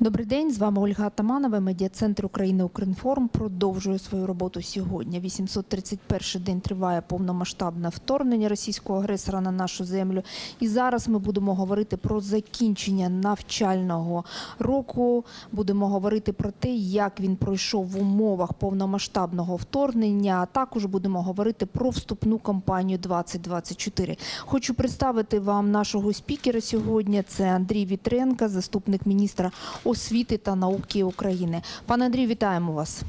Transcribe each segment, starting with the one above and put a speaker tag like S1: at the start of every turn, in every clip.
S1: Добрий день, з вами Ольга Атаманова. Медіа-центр України Укрінформ продовжує свою роботу сьогодні. 831 день триває повномасштабне вторгнення російського агресора на нашу землю. І зараз ми будемо говорити про закінчення навчального року. Будемо говорити про те, як він пройшов в умовах повномасштабного вторгнення. А також будемо говорити про вступну кампанію 2024. Хочу представити вам нашого спікера сьогодні. Це Андрій Вітренко, заступник міністра освіти та науки України. Пане Андрію, вітаємо вас.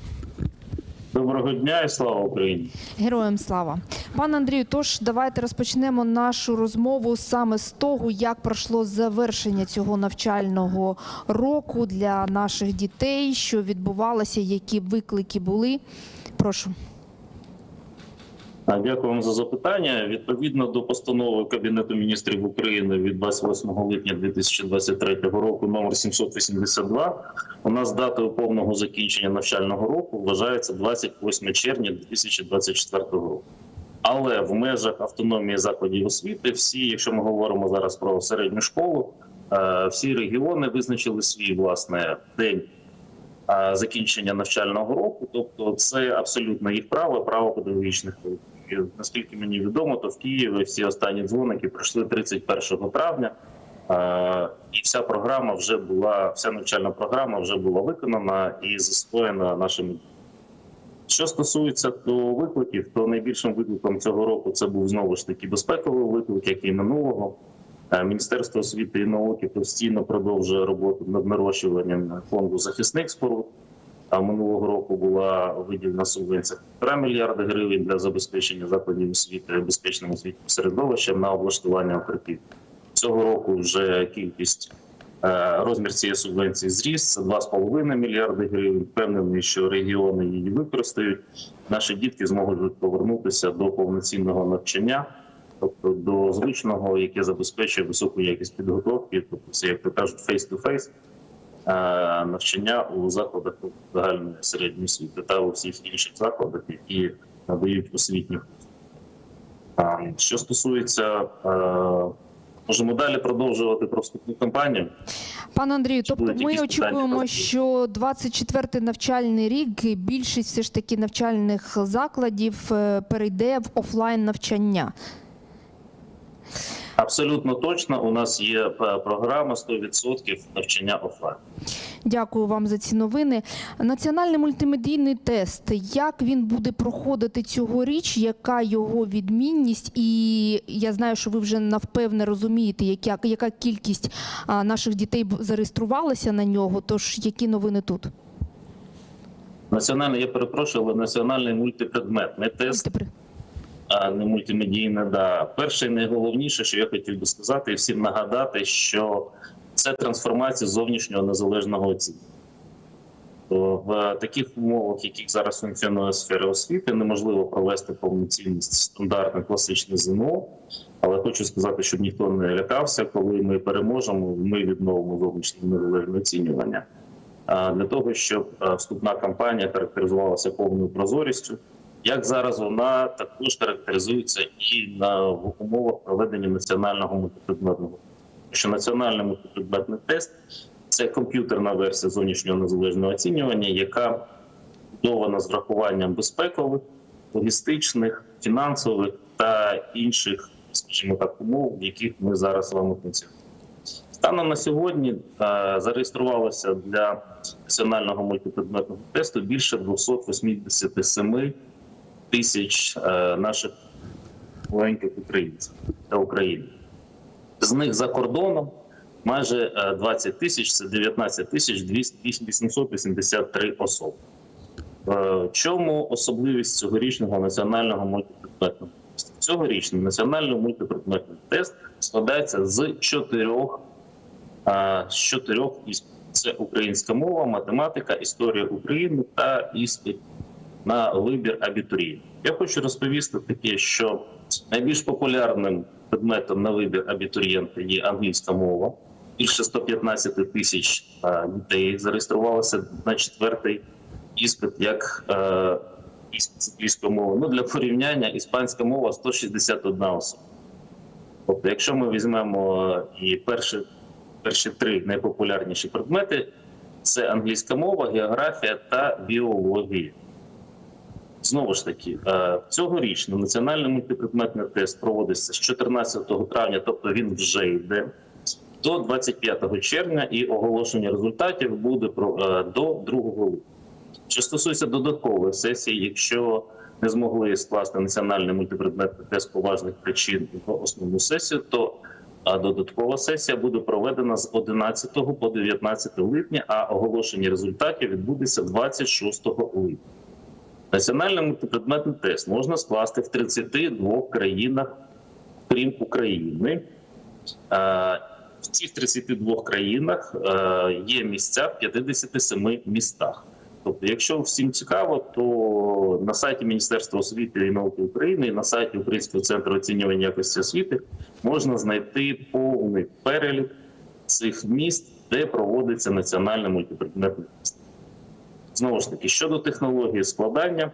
S2: Доброго дня і слава Україні.
S1: Героям слава. Пане Андрію, тож давайте розпочнемо нашу розмову саме з того, як пройшло завершення цього навчального року для наших дітей, що відбувалося, які виклики були. Прошу.
S2: Дякую вам за запитання. Відповідно до постанови Кабінету міністрів України від 28 липня 2023 року, номер 782, у нас датою повного закінчення навчального року вважається 28 червня 2024 року. Але в межах автономії закладів освіти, всі, якщо ми говоримо зараз про середню школу, е, всі регіони визначили свій власне день закінчення навчального року. Тобто, це абсолютно їх право, право педагогічних колективів. Наскільки мені відомо, то в Києві всі останні дзвоники пройшли 31 травня. І вся програма вже була, вся навчальна програма вже була виконана і засвоєна нашими. Що стосується до викликів, то найбільшим викликом цього року це був знову ж таки безпековий виклик, як і минулого. Е, Міністерство освіти і науки постійно продовжує роботу над нарощуванням фонду захисних споруд. А минулого року була виділена субвенція 1,5 мільярда гривень для забезпечення закладів освіти безпечним освітнім середовищем на облаштування укриттів. Цього року вже кількість е, розмір цієї субвенції зріс. Це 2,5 мільярди гривень. Впевнений, що регіони її використають. Наші дітки зможуть повернутися до повноцінного навчання тобто до звичного, яке забезпечує високу якість підготовки, тобто це як то кажуть, face-to-face е, навчання у закладах загальної середньої освіти та у всіх інших закладах, які надають освітню. Що стосується, е, можемо далі продовжувати про вступну кампанію.
S1: Пане Андрію,
S2: Чи
S1: тобто ми очікуємо, що 24-й навчальний рік більшість все ж таки навчальних закладів е, перейде в офлайн навчання.
S2: Абсолютно точно, у нас є е, програма 100% навчання офлайн.
S1: Дякую вам за ці новини. Національний мультимедійний тест. Як він буде проходити цьогоріч? Яка його відмінність? І я знаю, що ви вже навпевне розумієте, яка, яка кількість наших дітей зареєструвалася на нього. Тож які новини тут?
S2: Національний, я перепрошую, але національний мультипредметний тест.
S1: Тепер-
S2: а не мультимедійне. Да. Перше і найголовніше, що я хотів би сказати, і всім нагадати, що це трансформація зовнішнього незалежного оцінювання. В таких умовах, яких зараз функціонує сфера освіти, неможливо провести повноцінний стандартний класичний ЗНО. Але хочу сказати, щоб ніхто не лякався, коли ми переможемо, ми відновимо зовнішнє незалежне оцінювання. Для того, щоб вступна кампанія характеризувалася повною прозорістю, як зараз вона також характеризується і на в умовах проведення національного мультипредметного. Що національний мультипредметний тест це комп'ютерна версія зовнішнього незалежного оцінювання, яка будована з врахуванням безпекових, логістичних, фінансових та інших, скажімо так, умов, в яких ми зараз з вами функціонуємо. Станом на сьогодні зареєструвалося для національного мультипредметного тесту більше 287 тисяч е, наших маленьких українців та України. З них за кордоном майже е, 20 тисяч, це 19 тисяч 883 особи. Е, Чому особливість цьогорічного національного мультипредметного тесту? Цьогорічний національний мультипредметний тест складається з чотирьох, е, з чотирьох іспитів. Це українська мова, математика, історія України та іспит на вибір абітурієнтів. Я хочу розповісти таке, що найбільш популярним предметом на вибір абітурієнта є англійська мова. Більше 115 тисяч е, дітей зареєструвалося на четвертий іспит як е, з англійської мови. Ну для порівняння іспанська мова 161 особа. Тобто, якщо ми візьмемо е, і перші, перші три найпопулярніші предмети, Це англійська мова, географія та біологія. Знову ж таки, е, цьогорічно національний мультипредметний тест проводиться з 14 травня, тобто він вже йде до 25 червня, і оголошення результатів буде е, до 2 липня. Що стосується додаткової сесії, якщо не змогли скласти національний мультипредметний тест поважних причин в основну сесію, то додаткова сесія буде проведена з 11 по 19 липня, а оголошення результатів відбудеться 26 липня. Національний мультипредметний тест можна скласти в 32 країнах, крім України. Е, В цих 32 країнах е, є місця в 57 містах. Тобто, якщо всім цікаво, то на сайті Міністерства освіти і науки України і на сайті Українського центру оцінювання якості освіти можна знайти повний перелік цих міст, де проводиться національний мультипредметний тест. Знову ж таки, щодо технології складання,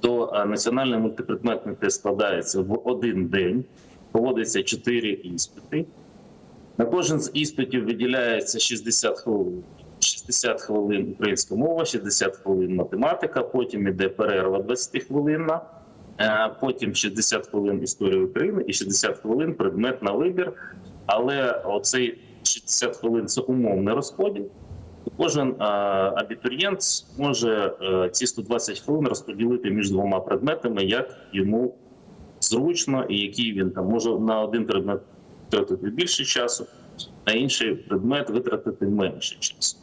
S2: то е, національний мультипредметний тест складається в один день, проводиться 4 іспити. На кожен з іспитів виділяється 60 хвилин. 60 хвилин українська мова, 60 хвилин математика, потім іде перерва 20 хвилинна, е, потім 60 хвилин історія України і 60 хвилин предмет на вибір. Але оцей 60 хвилин це умовний розподіл. Кожен е, абітурієнт може е, ці 120 хвилин розподілити між двома предметами, як йому зручно, і який він там може на один предмет витратити більше часу, на інший предмет витратити менше часу.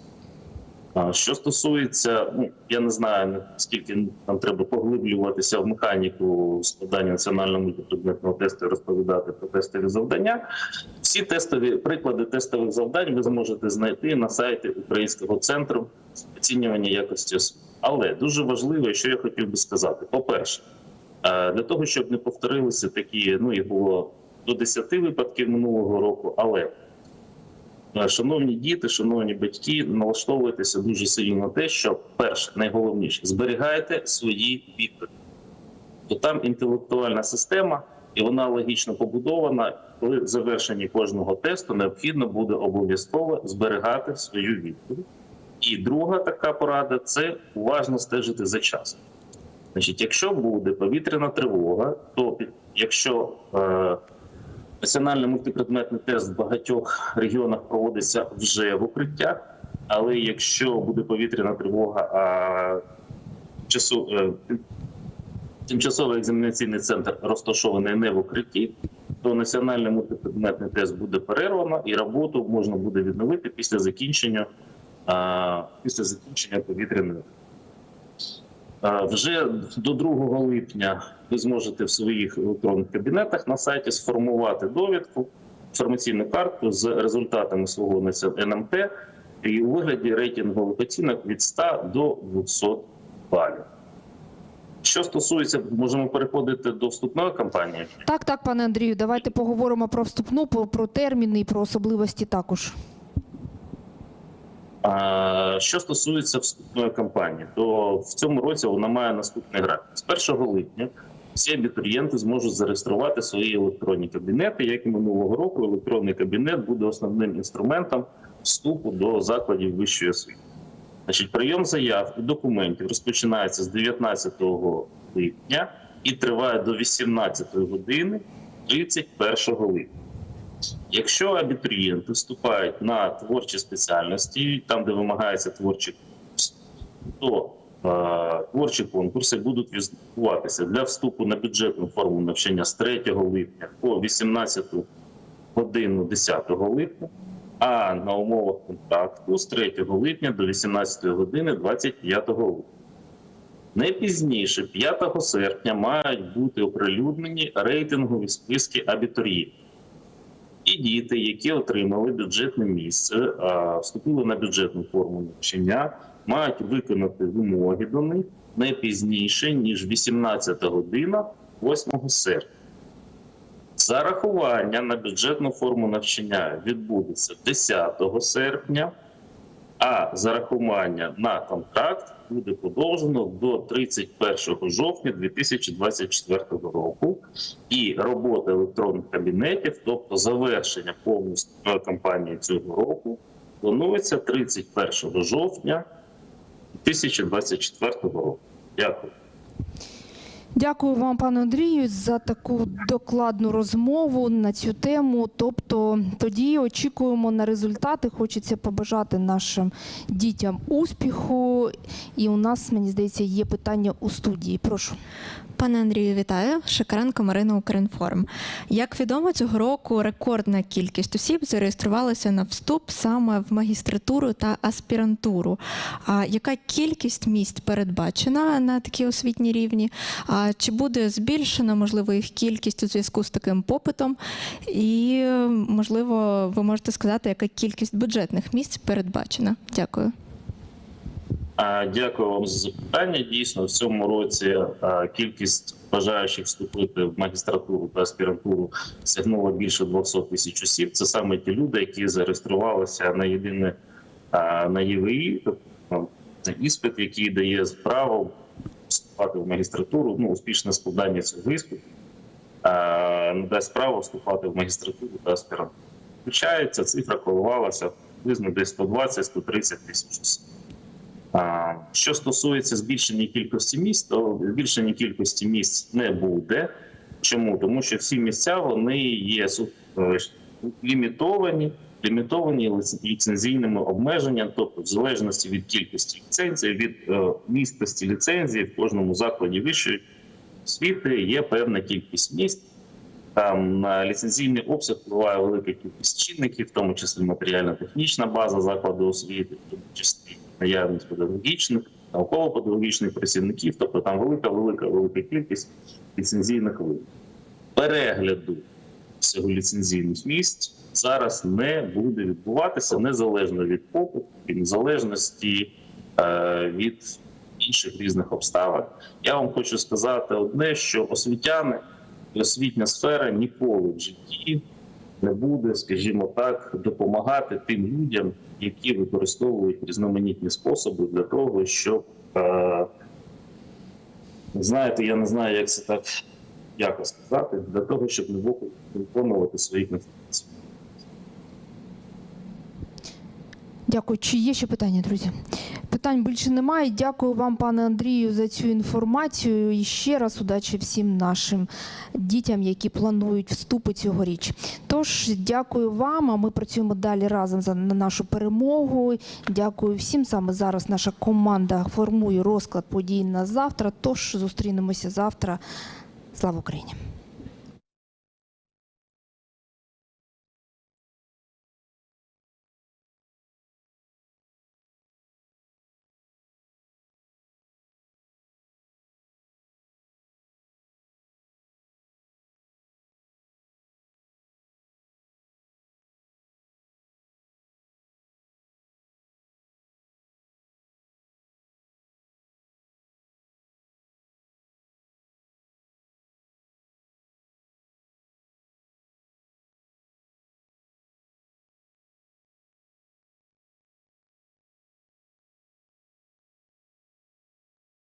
S2: Що стосується, ну я не знаю наскільки нам треба поглиблюватися в механіку складання національного мультипредметного тесту і розповідати про тестові завдання. Всі тестові приклади тестових завдань ви зможете знайти на сайті Українського центру оцінювання якості освіти. Але дуже важливо, що я хотів би сказати: по-перше, е, для того, щоб не повторилися такі, ну їх було до 10 випадків минулого року, але Шановні діти, шановні батьки, налаштовуйтеся дуже сильно на те, що перше, найголовніше, зберігайте свої відповіді. Бо там інтелектуальна система, і вона логічно побудована. В завершенні кожного тесту необхідно буде обов'язково зберігати свою відповідь. І друга така порада це уважно стежити за часом. Значить, якщо буде повітряна тривога, то якщо е, Національний мультипредметний тест в багатьох регіонах проводиться вже в укриттях, але якщо буде повітряна тривога, а часу, е, тимчасовий екзаменаційний центр розташований не в укритті, то національний мультипредметний тест буде перервано і роботу можна буде відновити після закінчення, після закінчення повітряної. А, Вже до 2 липня ви зможете в своїх електронних кабінетах на сайті сформувати довідку, інформаційну картку з результатами свого НМТ і у вигляді рейтингових оцінок від 100 до 200 балів. Що стосується, можемо переходити до вступної кампанії.
S1: Так, так, пане Андрію, давайте поговоримо про вступну, про терміни і про особливості також.
S2: А, Що стосується вступної кампанії, то в цьому році вона має наступний графік. З 1 липня всі абітурієнти зможуть зареєструвати свої електронні кабінети. Як і минулого року, електронний кабінет буде основним інструментом вступу до закладів вищої освіти. Значить, прийом заяв і документів розпочинається з 19 липня і триває до 18 години 31 липня. Якщо абітурієнти вступають на творчі спеціальності, там де вимагається творчий конкурс, то е, творчі конкурси будуть відбуватися для вступу на бюджетну форму навчання з 3 липня по 18 годину 10 липня, а на умовах контракту з 3 липня до 18 години 25 липня. Не пізніше 5 серпня мають бути оприлюднені рейтингові списки абітурієнтів. І діти, які отримали бюджетне місце, вступили на бюджетну форму навчання, мають виконати вимоги до них не пізніше ніж 18 година 8 серпня. Зарахування на бюджетну форму навчання відбудеться 10 серпня, а зарахування на контракт буде подовжено до 31 жовтня 2024 року. І робота електронних кабінетів, тобто завершення повністю кампанії цього року, планується 31 жовтня 2024 року. Дякую.
S1: Дякую вам, пане Андрію, за таку докладну розмову на цю тему. Тобто, тоді очікуємо на результати. Хочеться побажати нашим дітям успіху. І у нас, мені здається, є питання у студії. Прошу.
S3: Пане Андрію, вітаю. Шикаренко Марина Укрінформ. Як відомо, цього року рекордна кількість осіб зареєструвалася на вступ саме в магістратуру та аспірантуру. А яка кількість місць передбачена на такій освітній рівні? А чи буде збільшена можливо їх кількість у зв'язку з таким попитом? І можливо, ви можете сказати, яка кількість бюджетних місць передбачена? Дякую.
S2: Дякую вам за запитання. Дійсно, в цьому році кількість бажаючих вступити в магістратуру та аспірантуру сягнула більше 200 тисяч осіб. Це саме ті люди, які зареєструвалися на єдине на ЄВІ, тобто ну, іспит, який дає право вступати в магістратуру. Ну, успішне складання цього а, надасть право вступати в магістратуру та аспірантуру. Включається цифра коливалася приблизно десь 120-130 тисяч осіб. Що стосується збільшення кількості місць, то збільшення кількості місць не буде. Чому? Тому що всі місця вони є е, лімітовані, лімітовані ліцензійними обмеженнями, тобто в залежності від кількості ліцензій, від е, місткості ліцензії в кожному закладі вищої освіти є певна кількість місць. Там на ліцензійний обсяг впливає велика кількість чинників, в тому числі матеріально-технічна база закладу освіти, в тому числі наявність педагогічних, науково-педагогічних працівників, тобто там велика, велика, велика кількість ліцензійних видів. Перегляду всього ліцензійних місць зараз не буде відбуватися незалежно від попиту і незалежності е, від інших різних обставин. Я вам хочу сказати одне, що освітяни і освітня сфера ніколи в житті не буде, скажімо так, допомагати тим людям, які використовують різноманітні способи для того, щоб е, знаєте, я не знаю, як це так якось сказати, для того, щоб не виконувати свої конституції.
S1: Дякую. Чи є ще питання, друзі? Питань більше немає. Дякую вам, пане Андрію, за цю інформацію. І ще раз удачі всім нашим дітям, які планують вступи цьогоріч. Тож дякую вам. А ми працюємо далі разом за на нашу перемогу. Дякую всім. Саме зараз наша команда формує розклад подій на завтра. Тож зустрінемося завтра. Слава Україні!